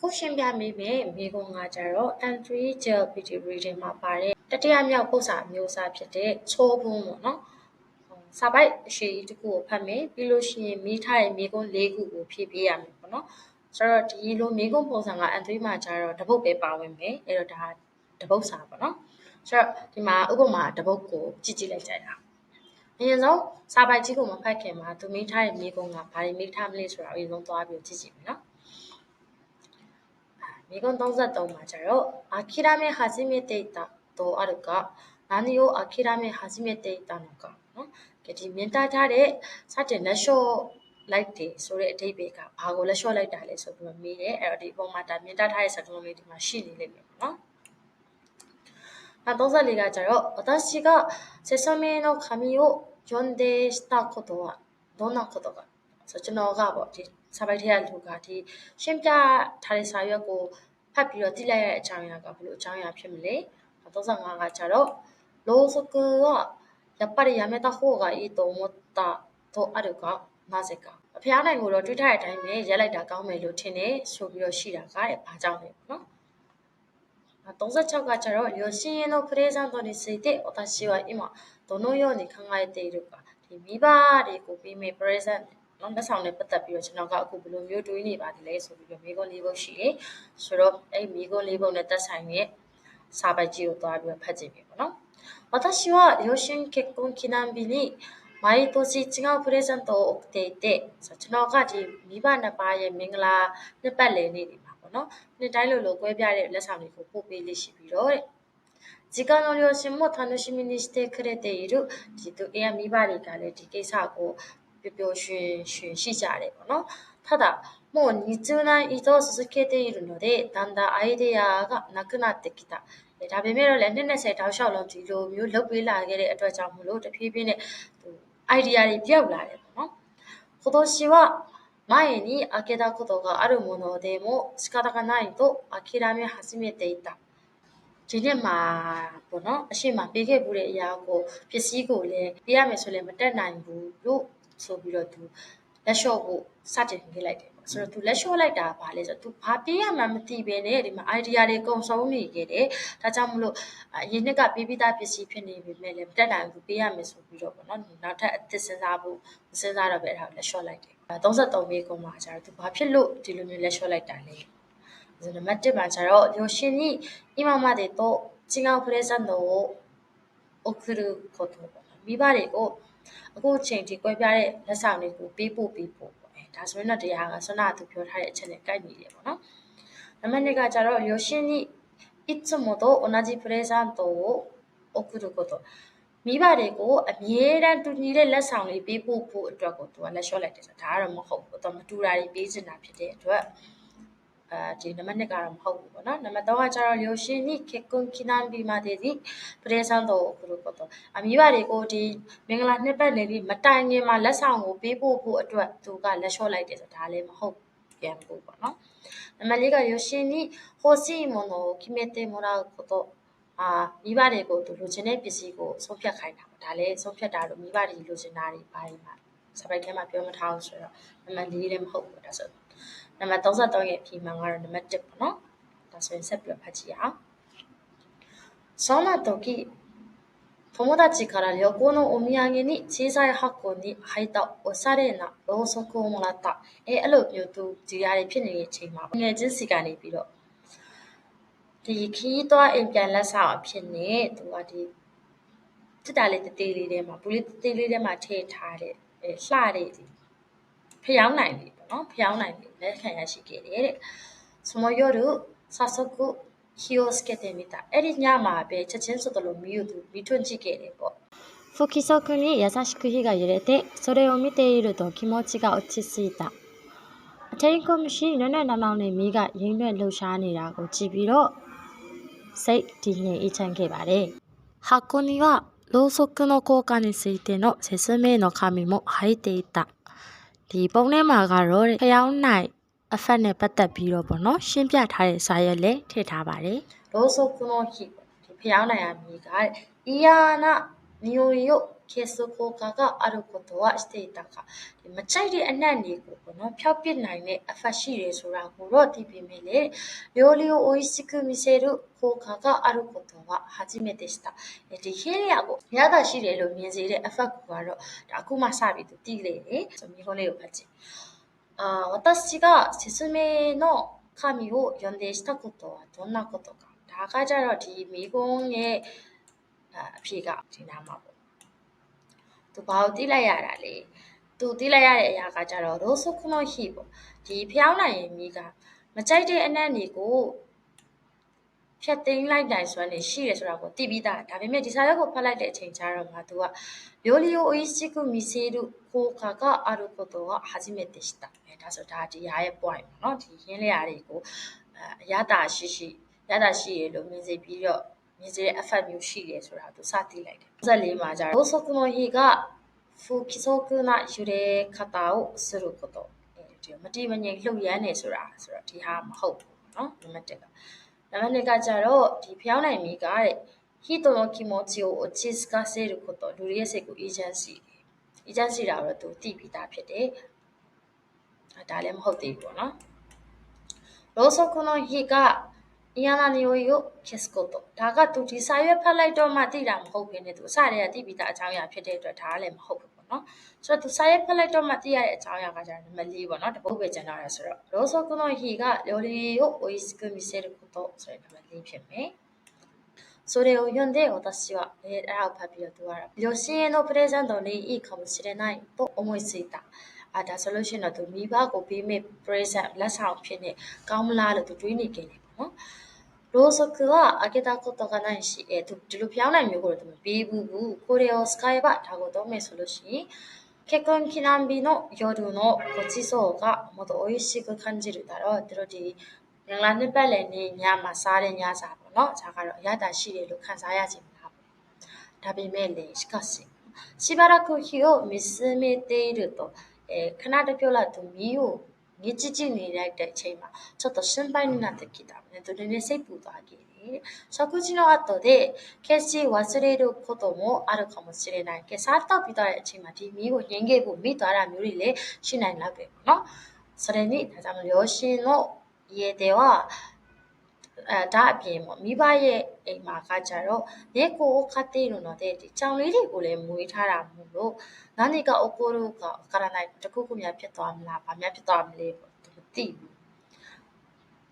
အခုရှင်းပြမိမယ်မိကုံကကြတော့ N3 gel PT reading မှာပါတဲ့တတိယမြောက်ပု္ပ္ပာအမျိုးအစားဖြစ်တဲ့ချိုးပုံးပေါ့နော်စာပိုက်အရှိကြီးတစ်ခုကိုဖတ်မယ်ပြီးလို့ရှိရင်မိထားတဲ့မိကုံ၄ခုကိုဖြည့်ပေးရမယ်ပေါ့နော်ဆိုတော့ဒီလိုမိကုံပုံစံက N3 မှာကြတော့တပုတ်ပဲပါဝင်မယ်အဲ့တော့ဒါတပုတ်စာပေါ့နော်ဆိုတော့ဒီမှာဥပမာတပုတ်ကိုကြည့်ကြည့်လိုက်ကြရအောင်အရင်ဆုံးစာပိုက်ကြီးကိုမဖတ်ခင်မှာသူမိထားတဲ့မိကုံကဘာတွေမိထားမလဲဆိုတာအရင်ဆုံးသွားပြီးကြည့်ကြည့်မယ်နော် မိကုံ33မှာကျတော့諦め始めていたとあるが何を諦め始めていたのかနော်ဒီမြင်တတ်ထားတဲ့စတင်လက်လျှော့လိုက်တယ်ဆိုတဲ့အဓိပ္ပာယ်ကဘာကိုလက်လျှော့လိုက်တာလဲဆိုပြီးတော့မေးတယ်အဲ့တော့ဒီပုံမှာဒါမြင်တတ်ထားတဲ့စကားလုံးလေးဒီမှာရှိနေလိမ့်မယ်ပေါ့နော်နောက်34ကကျတော့私がセサミの紙を読んでしたことはどんなことかဆိုကျွန်တော်ကပေါ့ဒီစာပိုက်ထဲကလူကဒီရှင်းပြထားတဲ့စာရွက်ကို ဖတ်ပြီးတော့တိလိုက်ရတဲ့အကြောင်းအရာကဘယ်လိုအကြောင်းအရာဖြစ်မလဲ35ကကျတော့ろうそくはやっぱりやめた方がいいと思ったとあるがなぜかအဖျားနိုင်ကိုတော့တွေးထားတဲ့အတိုင်းပဲရက်လိုက်တာကောင်းမယ်လို့ထင်တယ်ဆိုပြီးတော့ရှိတာကတဲ့ဘာကြောင့်လဲပေါ့နော်36ကကျတော့両親へのプレゼントについて私は今どのように考えているかဒီမိဘတွေကိုပြီးမဲ့ present နော်လက်ဆောင်နဲ့ပတ်သက်ပြီးတော့ကျွန်တော်ကအခုဘယ်လိုမျိုးတွေးနေပါသလဲဆိုပြီးတော့မိကုန်းလေးပုတ်ရှိတယ်ဆိုတော့အဲ့မိကုန်းလေးပုတ်နဲ့သက်ဆိုင်တဲ့စာပိုက်ကြီးကိုသွားပြီးတော့ဖတ်ကြည့်ပြီပေါ့နော်私は両親結婚記念日に毎年違うプレゼントを送っていてဆိုကျွန်တော်ကဒီမိဘနှစ်ပါးရဲ့မင်္ဂလာနှစ်ပတ်လည်နေ့တွေမှာပေါ့နော်နှစ်တိုင်းလိုလိုကွဲပြားတဲ့လက်ဆောင်တွေကိုပို့ပေးလေးရှိပြီးတော့တဲ့時間の両親も楽しみにしてくれているဒီသူအေးမိဘတွေကလည်းဒီကိစ္စကို ပျော်ပျော်ရွှင်ရွှင်ရှိကြတယ်ပေါ့နော်ただもう20年以上続けているのでだんだんアイデアがなくなってきたဒါပေမဲ့တော့လည်း20တောက်လျှောက်လုံးဒီလိုမျိုးလုပ်ပေးလာခဲ့တဲ့အတွက်ကြောင့်မလို့တဖြည်းဖြည်းနဲ့ဟို idea တွေပြောက်လာတယ်ပေါ့နော်今年は前に開けたことがあるものでも仕方がないと諦め始めていたဒီနေ့မှာပေါ့နော်အရှိမပေးခဲ့ဘူးတဲ့အရာကိုပစ္စည်းကိုလည်းပေးရမယ်ဆိုလည်းမတက်နိုင်ဘူးလို့ ဆိုပြီးတော့သူလက်လျှော့ဖို့စတင်ခဲ့လိုက်တယ်ပေါ့ဆိုတော့သူလက်လျှော့လိုက်တာဘာလဲဆိုတော့သူဘာပေးရမှမသိဘဲနဲ့ဒီမှာ idea တွေကုန်ဆုံးနေခဲ့တယ်ဒါကြောင့်မလို့အရင်နှစ်ကပေးပြီးသားပစ္စည်းဖြစ်နေပြီမဲ့လည်းမတက်နိုင်ဘူးပေးရမယ်ဆိုပြီးတော့ပေါ့နော်နောက်ထပ်အသစ်စဉ်းစားဖို့မစဉ်းစားတော့ပဲအဲ့ဒါကိုလက်လျှော့လိုက်တယ်33မိကုန်းမှာကျတော့သူဘာဖြစ်လို့ဒီလိုမျိုးလက်လျှော့လိုက်တာလဲその待ってましたら、両親に今までと違うプレゼントを送ることမိဘတွေကို အခုချိန်ထိကြွယ်ပြတဲ့လက်ဆောင်တွေကိုပေးဖို့ပေးဖို့ပေါ့အဲဒါဆိုရင်တော့တရားကဆွမ်းနာသူပြောထားတဲ့အချက်နဲ့ကိုက်ညီတယ်ပေါ့နော်နံပါတ်2ကကျတော့両親にいつもと同じプレゼントを送ることမိဘတွေကိုအမြဲတမ်းတူညီတဲ့လက်ဆောင်လေးပေးဖို့ဖို့အတွက်ကိုသူကလက်လျှော့လိုက်တယ်ဆိုတာဒါကတော့မဟုတ်ဘူးတော့မတူတာတွေပေးချင်တာဖြစ်တဲ့အတွက် အဲဒီနံပါတ်2ကတော့မဟုတ်ဘူးပေါ့နော်နံပါတ်3ကကျတော့လျော်ရှင်နိခေကွန်ခိနန်ဘီမာတေစီပရေဆန်တော့ဘလိုပေါ့တော့အမိဘတွေကိုဒီမင်္ဂလာနှစ်ပတ်နေပြီးမတိုင်ခင်မှာလက်ဆောင်ကိုပေးဖို့ဖို့အတွက်သူကလက်လျှော့လိုက်တယ်ဆိုဒါလည်းမဟုတ်ပြန်ဖို့ပေါ့နော်နံပါတ်4ကလျော်ရှင်နိဟိုစီမွန်ကိုကိမေတေမိုရာကိုတော့အာမိဘတွေကိုသူလိုချင်တဲ့ပစ္စည်းကိုဆုံးဖြတ်ခိုင်းတာပေါ့ဒါလည်းဆုံးဖြတ်တာလို့မိဘတွေလိုချင်တာတွေပိုင်းမှာစပိုက်ထဲမှာပြောမထားဘူးဆိုတော့နံပါတ်4လည်းမဟုတ်ဘူးဒါဆို နံပါတ်33ရဲ့ဖြေမှန်ကတော့နံပါတ်1ပေါ့နော်ဒါဆိုရင်ဆက်ပြီးဖတ်ကြည့်အောင်そんな時友達から旅行のお土産に小さい箱に入ったおしゃれなろうそくをもらったအဲအဲ့လိုမျိုးသူဒီရာတွေဖြစ်နေတဲ့အချိန်မှာငယ်ချင်းစီကနေပြီးတော့ဒီခီးသွားအိမ်ပြန်လက်ဆောင်အဖြစ်နဲ့သူကဒီတစ်တာလေးတသေးလေးထဲမှာဘူးလေးတသေးလေးထဲမှာထည့်ထားတဲ့အဲလှတဲ့ဖျောင်းနိုင်လေးပေါ့ နော်ဖျောင်းနိုင်လေးလက်ခံရရှိခဲ့တယ်တဲ့その夜早速火をつけてみたအဲ့ဒီညမှာပဲချက်ချင်းဆိုသလိုမီးကိုသူမီးထွန်းကြည့်ခဲ့တယ်ပေါ့不規則に優しく火が揺れてそれを見ていると気持ちが落ち着いたအထင်ကုန်မရှိနက်နက်နောင်နောင်နဲ့မိကရင်းရွက်လှူရှားနေတာကိုကြည့်ပြီးတော့စိတ်တည်ငြိမ်အေးချမ်းခဲ့ပါတယ်箱にはろうそくの効果についての説明の紙も入っていた ဒီပုံထဲမှာကတော့ခရောင်းနိုင်အဖက်နဲ့ပတ်သက်ပြီးတော့ပေါ့နော်ရှင်းပြထားတဲ့စာရက်လည်းထည့်ထားပါတယ်။ဘောဆိုကုမောဟိဒီဖျောင်းနိုင်ရမီကတဲ့။ဤယာနာမျိုးယုတ် を 消す効果があることはしていたかဒီမချိုက်တဲ့အနံ့တွေကိုပေါ့နော်ဖျောက်ပစ်နိုင်တဲ့အဖက်ရှိတယ်ဆိုတာကိုတော့သိပြီမဲ့လေ料理を美味しく見せる効果があることは初めてしたဒီဟင်းရကိုရတာရှိတယ်လို့မြင်စေတဲ့အဖက်ကတော့ဒါအခုမှစပြီးသူသိလေတယ်ဆိုမိခွန်းလေးကိုဖတ်ကြည့်あ私が説明の神を呼んでしたことはどんなことかဒါကကြတော့ဒီမိကုန်းရဲ့အဖြစ်ကဒီနာမှာပေါ့ သူဘာကိုတိလိုက်ရတာလဲသူတိလိုက်ရတဲ့အရာကကြတော့ရိုးဆုခနောဟိပေါ့ဒီဖျောင်းနိုင်ရင်မိကမကြိုက်တဲ့အနံ့တွေကိုဖြတ်သိမ်းလိုက်နိုင်စွမ်းနေရှိရဆိုတာကိုသိပြီးသားဒါပေမဲ့ဒီစာရွက်ကိုဖတ်လိုက်တဲ့အချိန်ကျတော့ငါတို့ကယိုလီယိုအိရှိကုမီစီရုခိုကာကအာရုကိုတော့ဟာဂျီမက်တေရှိတာအဲဒါဆိုဒါဒီရာရဲ့ point ပေါ့နော်ဒီရင်းလျာတွေကိုအရတာရှိရှိရတာရှိရလို့မြင်စေပြီးတော့ မြင်စေတဲ့ effect မျိုးရှိတယ်ဆိုတာသူစသိလိုက်တယ်14မှာကျတော့ローソクの日が不規則な揺れ方をすることအဲဒီမတိမငြိမ်လှုပ်ရမ်းနေဆိုတာဆိုတော့ဒီဟာမဟုတ်ဘူးเนาะနံပါတ်1ကနံပါတ်2ကကျတော့ဒီဖျောင်းနိုင်မိကတဲ့人の気持ちを落ち着かせることလူတွေရဲ့စိတ်ကို agency agency တာတော့သူသိပြီးသားဖြစ်တယ်ဒါလည်းမဟုတ်သေးဘူးပေါ့နော်ろうそく の火が嫌な匂いを消すことဒါကသူဒီစာရွက်ဖတ်လိုက်တော့မှသိတာမဟုတ်ဘဲနဲ့သူအစတည်းကသိပြီးသားအကြောင်းအရာဖြစ်တဲ့အတွက်ဒါကလည်းမဟုတ်ဘူးပေါ့နော်ဆိုတော့သူစာရွက်ဖတ်လိုက်တော့မှသိရတဲ့အကြောင်းအရာကじゃနံပါတ်4ပေါ့နော်တပုတ်ပဲကျန်တော့ရဆိုတော့ろうそくの火が料理を美味しく見せることဆိုတဲ့နံပါတ်4ဖြစ်မယ်それを読んで私は、えー、あをパピオとは、両親へのプレゼントにいいかもしれないと思いついた。အာဒါဆိုလို့ရှိရင်တော့သူမိဘကိုပေးမဲ့ present လက်ဆောင်ဖြစ်နေကောင်းမလားလို့သူတွေးနေကြတယ်ပေါ့နော် ろうそくは開けたことがないし、えー、 두, ナ루피아는 요거ビーブーブー、これを使えば、タゴ도메するし結婚記念日の夜のごちそうがもっと美味しく感じるだろう。ドロディ、ランのベレニニャマサレニャザボの、だからやだしれる関西や人な旅命令。しかし、しばらく日を見つめていると、えー、カナダピョラとミユငကြည့်ကြည့်နေလိုက်တဲ့အချိန်မှာちょっと心配になってきたね。သူလည်းစိတ်ပူသွားခဲ့တယ်။食事の後で決し忘れることもあるかもしれない။ကဲစားတော့ပြီးတော့တဲ့အချိန်မှာဒီမီးကိုငင်းခဲ့ဖို့မိသွားတာမျိုးတွေလည်းရှိနိုင်လောက်တယ်ပေါ့နော်။それにဒါကြောင့်両親の家では အဲဒါအပြင်ပေါ့မိဘရဲ့အိမ်မှာကကြတော့လက်ကိုခတ်တဲ့လို့တော့ဒီကြောင်လေးတွေကိုလည်းမွေးထားတာမို့လို့နာနီကအကိုတို့ကကရနိုင်တခုခုများဖြစ်သွားမလားဗာများဖြစ်သွားမလဲပေါ့သူမသိဘူး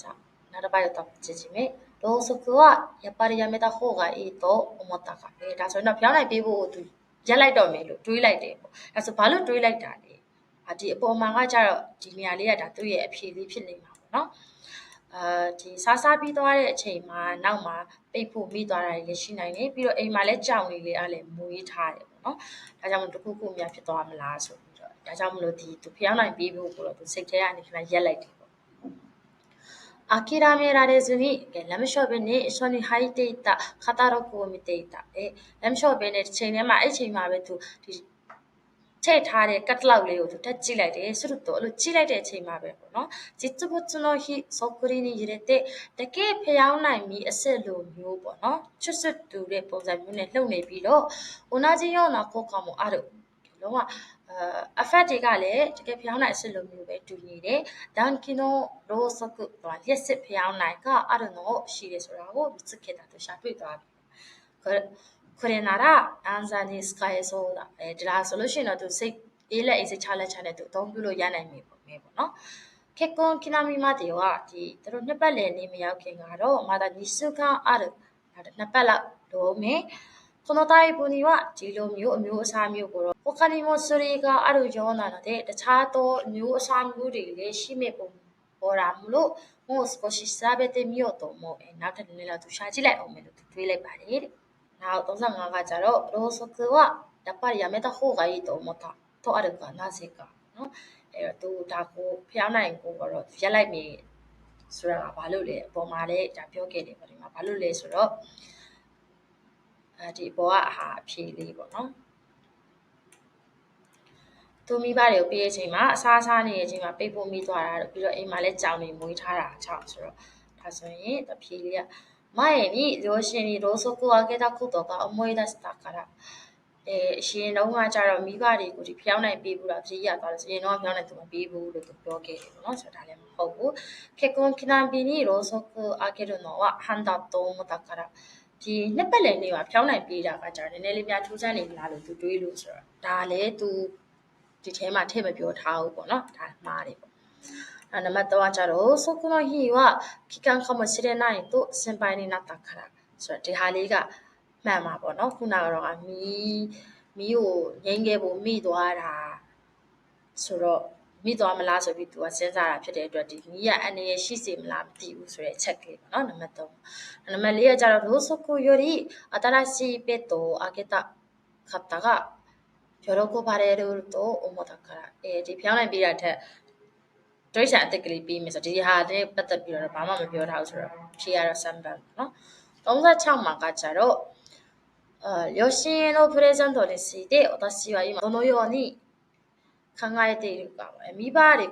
じゃနောက်တစ်ပိုက်တော့ကြည့်ကြည့်မယ်ろうそくはやっぱりやめた方がいいと思ったかえဒါဆိုရင်တော့ပြောင်းနိုင်ပေးဖို့သူရက်လိုက်တော့မယ်လို့တွေးလိုက်တယ်ပေါ့ဒါဆိုဘာလို့တွေးလိုက်တာလဲအဒီအပေါ်မှာကကြတော့ဒီနေရာလေးကဒါသူ့ရဲ့အဖြေလေးဖြစ်နေမှာပေါ့နော် အာဒီစားစားပြီးသွားတဲ့အချိန်မှာနောက်မှာပိတ်ဖို့မိသွားတာတွေလည်းရှိနိုင်တယ်ပြီးတော့အိမ်မှာလည်းကြောင်လေးလေးအားလည်းမွေးထားတယ်ပေါ့နော်ဒါကြောင့်တခုခုများဖြစ်သွားမလားဆိုပြီးတော့ဒါကြောင့်မလို့ဒီသူဖျောင်းနိုင်ပြီးဖို့ကိုတော့သူစိတ်ထဲကနေပြန်ရက်လိုက်တယ်ပေါ့အာကီရာမေရာရေဇူနီကလမ်ရှော့ဘင်းနေရှောနီဟိုက်တေတာခတာရောကိုမီတေတာအဲလမ်ရှော့ဘင်းနေချိန်ထဲမှာအဲ့ချိန်မှာပဲသူဒီ ထည့်ထားတဲ့ကတ်လောက်လေးကိုသူတက်ကြည့်လိုက်တယ်စွတ်တော့အဲ့လိုကြည့်လိုက်တဲ့အချိန်မှာပဲပေါ့နော်ဂျစ်ချဘချနိုဟိဆော့ကရီနီရတဲ့တကယ်ဖျောင်းနိုင်ပြီးအဆက်လိုမျိုးပေါ့နော်ချွတ်စွတ်တူတဲ့ပုံစံမျိုးနဲ့လှုပ်နေပြီးတော့အိုနာဂျီယောနာကိုကောင်မအားတော့လုံးဝအဲ effect တွေကလည်းတကယ်ဖျောင်းနိုင်အစစ်လိုမျိုးပဲတူနေတယ်။ down kino ro saku တော့ရက်စစ်ဖျောင်းနိုင်ကအဲ့ဒါတော့ရှိတယ်ဆိုတာကိုမြစ်ခဲ့တာသူရှာတွေ့သွားပြီ။ これなら暗算に使えそうだအဲဒါဆိုလို့ရှိရင်တော့သူစိတ်အေးလက်အေးစိတ်ချလက်ချနဲ့သူအသုံးပြုလို့ရနိုင်ပြီပေါ့မယ်ပေါ့နော်結婚記念日まではဒီသူတို့နှစ်ပတ်လည်နေမရောက်ခင်ကတော့まだ2週間あるနှစ်ပတ်လောက်တော့မယ်このタイプにはဒီလိုမျိုးအမျိုးအစားမျိုးကိုတော့他にも種類があるようなのでတခြားသောမျိုးအစားမျိုးတွေလည်းရှိမဲ့ပုံပေါ်တာမလို့もう少し調べてみようと思うえနောက်ထပ်နည်းနည်းတော့သူရှာကြည့်လိုက်အောင်မယ်လို့သူတွေးလိုက်ပါတယ်တဲ့ နောက်35ကကြတော့ろうそくはやっぱりやめた方がいいと思ったとあるかなぜかနော်အဲ့တော့သူဒါကိုဖျောင်းနိုင်ကိုတော့ရက်လိုက်ပြီဆိုတာကဘာလို့လဲအပေါ်မှာလည်းဒါပြောခဲ့တယ်ပေါ့ဒီမှာဘာလို့လဲဆိုတော့အဲဒီအပေါ်ကအဟာအဖြေလေးပေါ့နော်သူမိဘတွေကိုပေးတဲ့အချိန်မှာအစားစားနေတဲ့အချိန်မှာပိတ်ဖို့မိသွားတာတော့ပြီးတော့အိမ်မှာလည်းကြောင်နေမွေးထားတာချောက်ဆိုတော့ဒါဆိုရင်တဖြေလေးက 前に両親にろうそくをあげたことが思い出したから、え အဲအရှင်တုန်းကကြတော့မိဘတွေကိုဒီဖျောင်းနိုင်ပေးဘူးတာတတိယသွားလို့ဆိုရင်တော့ဖျောင်းနိုင်သူမပေးဘူးလို့သူပြောခဲ့တယ်ပေါ့နော်ဆိုတော့ဒါလည်းမဟုတ်ဘူး結婚記念日にろうそく開けるのは半だと思ったからဒီနှစ်ပတ်လည်နေ့မှာဖျောင်းနိုင်ပေးတာကကြတော့နည်းနည်းလေးများထူးဆန်းနေလားလို့သူတွေးလို့ဆိုတော့ဒါလည်းသူဒီထဲမှာထည့်မပြောထားဘူးပေါ့နော်ဒါမှားတယ်ပေါ့あ နံပါတ်3ကကြတော့そこの日は期間かもしれないと心配になったからဆိုတော့ဒီဟာလေးကမှန်ပါပေါ့နော်ခုနကတော့ကမီးမီးကိုငိမ့်ခဲ့ဖို့မိသွားတာဆိုတော့မိသွားမလားဆိုပြီးသူကစဉ်းစားတာဖြစ်တဲ့အတွက်ဒီမီးရအနေရရှိစေမလားမသိဘူးဆိုတဲ့ချက်ကလေးပေါ့နော်နံပါတ်3နံပါတ်4ကကြတော့ローソクより新しいベッドを開けた方が喜ばれると思ったからအဲဒီဖျောင်းနိုင်ပြီးတာထက် ဒိဋ္ဌာန်အသက်ကလေးပြီးမယ်ဆိုတော့ဒီဟာနဲ့ပတ်သက်ပြီးတော့ဘာမှမပြောထားဘူးဆိုတော့ဖြေရတော့စမ်းပန်ပေါ့နော်36မှာကကြတော့呃両親へのプレゼントについて私は今どのように考えているかえမိဘတွေ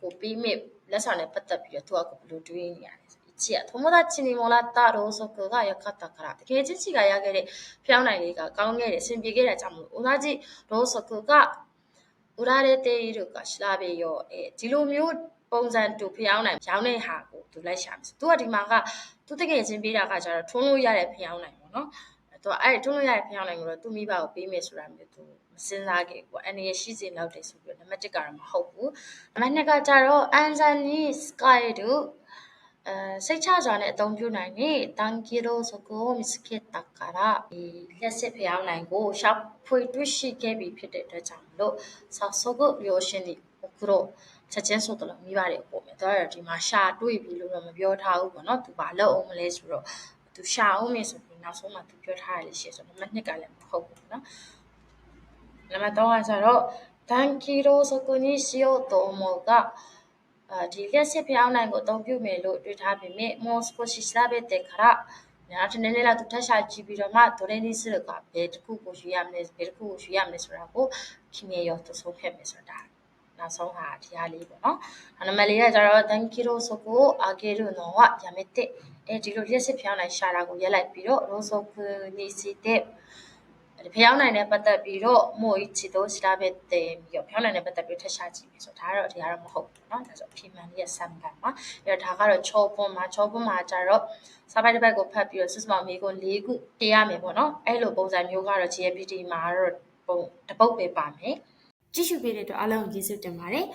ကိုပြီးမြလက်ဆောင်နဲ့ပတ်သက်ပြီးတော့သူကဘယ်လိုတွေးနေရလဲဆို一夜友達にもらったろうそくが良かったからတကယ်ချင်းစီကရခဲ့တဲ့ဖျောင်းနိုင်လေးကကောင်းခဲ့တယ်အဆင်ပြေခဲ့တဲ့ကြောင့်မို့同じろうそくが ဥဒါတဲ့တေးတို့ကရှလာပေရောအဲဒီလိုမျိုးပုံစံတူဖျောင်းနိုင်ရောင်းတဲ့ဟာကိုသူလိုက်ရှာမယ်သူကဒီမှာကသူတကယ်ချင်းပေးတာကကျတော့ထွန်းလို့ရတဲ့ဖျောင်းနိုင်ပေါ့နော်သူကအဲ့ထွန်းလို့ရတဲ့ဖျောင်းနိုင်ကိုတော့သူမိဘကိုပေးမယ်ဆိုတာမျိုးသူမစင်စားခဲ့ဘူးအနေရရှိစေလောက်တယ်ဆိုပြီးတော့နံပါတ်1ကတော့မဟုတ်ဘူးနံပါတ်2ကကျတော့ Anzani Sky တို့ အဲစိတ်ချစွာနဲ့အသုံးပြုနိုင်တဲ့တန်ကီရိုဆိုကိုမစ်ကက်တကာရာဒီလက်စစ်ဖျောင်းနိုင်ကိုရှာဖွေတွေ့ရှိခဲ့ပြီးဖြစ်တဲ့အတွက်ကြောင့်မလို့ဆောက်ဆော့ကိုရိုရှင်ဒီအခုတော့ချက်ချင်းဆိုတော့မိပါတယ်အပေါ်မှာတော့ဒီမှာရှာတွေ့ပြီလို့တော့မပြောထားဘူးပေါ့နော်သူဘာလုပ်အောင်မလဲဆိုတော့သူရှာအောင်မယ်ဆိုပြီးနောက်ဆုံးမှသူပြောထားရလေရှိဆိုတော့နံပါတ်2ကလည်းမဟုတ်ဘူးနော်နံပါတ်3ကဆိုတော့တန်ကီရိုဆိုကိုနီရှိယိုတိုမိုကအဲ ဒီလျှက်စစ်ဖျောင်းနိုင်ကိုအသုံးပြုမယ်လို့တွေးထားပေမဲ့ Moscow ရှိစားပဲတဲ့ခါများတနေ့လေးလာသူထက်ရှာကြည့်ပြီးတော့မှဒိုရင်းဒီစရကဘယ်တစ်ခုကိုယူရမလဲဘယ်တစ်ခုကိုယူရမလဲဆိုတာကိုခင်ရရောသဆုံးဖြတ်မယ်ဆိုတာနောက်ဆုံးဟာဒီဟာလေးပေါ့နော်။နံပါတ်၄ကကျတော့ thank you ဆိုကိုအာကေရုနောကရမတဲ့အဲဒီလိုလျှက်စစ်ဖျောင်းနိုင်ရှာတာကိုရက်လိုက်ပြီးတော့ rosoku ni si de ဖျောင်းနိုင်တဲ့ပတ်သက်ပြီးတော့မို့ချီတော့ရှာပဲတဲ့ပြီးတော့ဖျောင်းနိုင်တဲ့ပတ်သက်ပြီးထက်ရှာကြည့်ပြီဆိုဒါကတော့ဒီကတော့မဟုတ်ဘူးเนาะဒါဆိုအဖြေမှန်လေးရဲ့ sample မှာအဲ့တော့ဒါကတော့ချောပွန်မှာချောပွန်မှာကျတော့စာပိုက်တစ်ပတ်ကိုဖတ်ပြီးတော့ system မေးခွန်း၄ခုဖြေရမယ်ပေါ့เนาะအဲ့လိုပုံစံမျိုးကတော့ GPT မှာတော့ပုံတစ်ပုတ်ပဲပါမယ် ကြည့်ရှုပေးတဲ့အတွက်အားလုံးကိုကျေးဇူးတင်ပါတယ်